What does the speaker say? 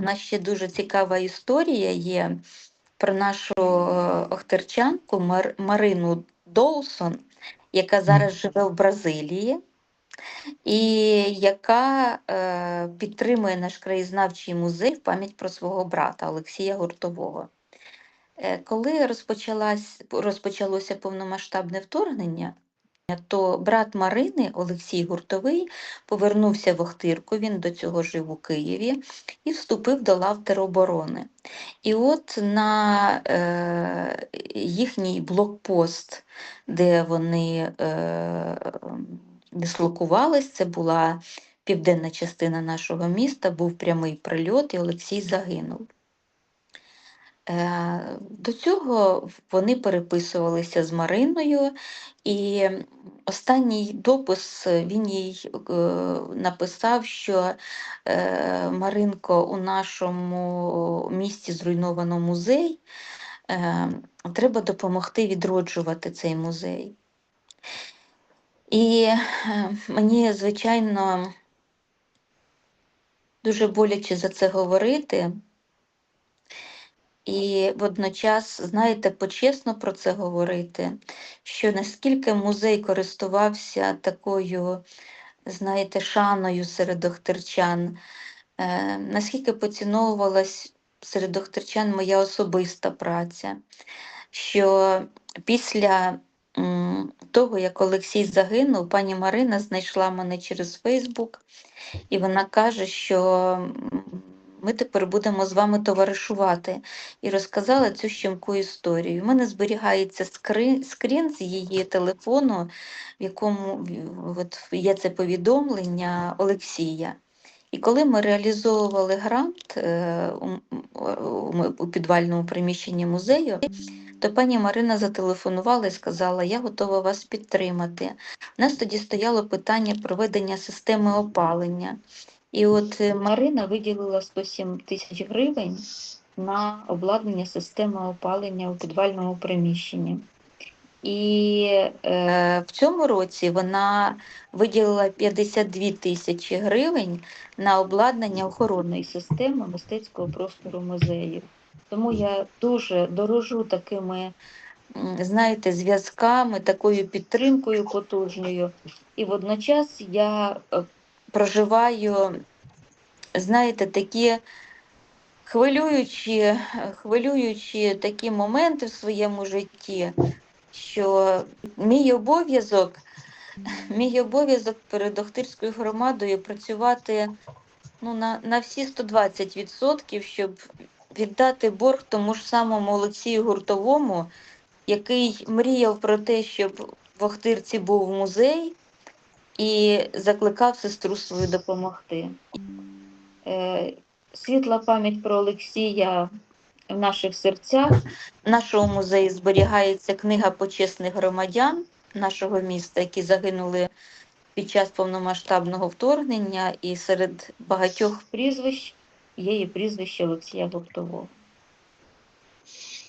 у нас ще дуже цікава історія є про нашу е, охтерчанку Мар- Марину Доусон, яка зараз живе в Бразилії, і яка е, підтримує наш краєзнавчий музей в пам'ять про свого брата Олексія Гуртового. Е, Коли розпочалась, розпочалося повномасштабне вторгнення, то брат Марини Олексій Гуртовий повернувся в Охтирку, він до цього жив у Києві і вступив до лав тероборони. І от на е, їхній блокпост, де вони е, дислокувались, це була південна частина нашого міста, був прямий прильот, і Олексій загинув. Е, До цього вони переписувалися з Мариною, і останній допис він їй е, написав, що е, Маринко у нашому місті зруйновано музей, е, треба допомогти відроджувати цей музей. І е, мені, звичайно, дуже боляче за це говорити. І водночас, знаєте, почесно про це говорити, що наскільки музей користувався такою, знаєте, шаною серед охтерчан, е, наскільки поціновувалась серед охтерчан моя особиста праця, що після м, того, як Олексій загинув, пані Марина знайшла мене через Фейсбук, і вона каже, що ми тепер будемо з вами товаришувати і розказала цю щемку історію. У мене зберігається скрін з її телефону, в якому от, є це повідомлення Олексія. І коли ми реалізовували грант е, у, у підвальному приміщенні музею, то пані Марина зателефонувала і сказала, я готова вас підтримати. У нас тоді стояло питання проведення системи опалення. І от е, Марина виділила 107 тисяч гривень на обладнання системи опалення у підвальному приміщенні. І е, в цьому році вона виділила 52 тисячі гривень на обладнання охоронної системи мистецького простору музею. Тому я дуже дорожу такими, знаєте, зв'язками, такою підтримкою потужною. І водночас я е, проживаю, знаєте, такі хвилюючі, хвилюючі такі моменти в своєму житті, що мій обов'язок, мій обов'язок перед Охтирською громадою працювати ну, на, на всі 120%, щоб віддати борг тому ж самому Олексію Гуртовому, який мріяв про те, щоб в Охтирці був музей і закликав сестру свою допомогти. Е, Світла пам'ять про Олексія в наших серцях. В нашому музеї зберігається книга почесних громадян нашого міста, які загинули під час повномасштабного вторгнення, і серед багатьох прізвищ є і прізвище Олексія Гуртового.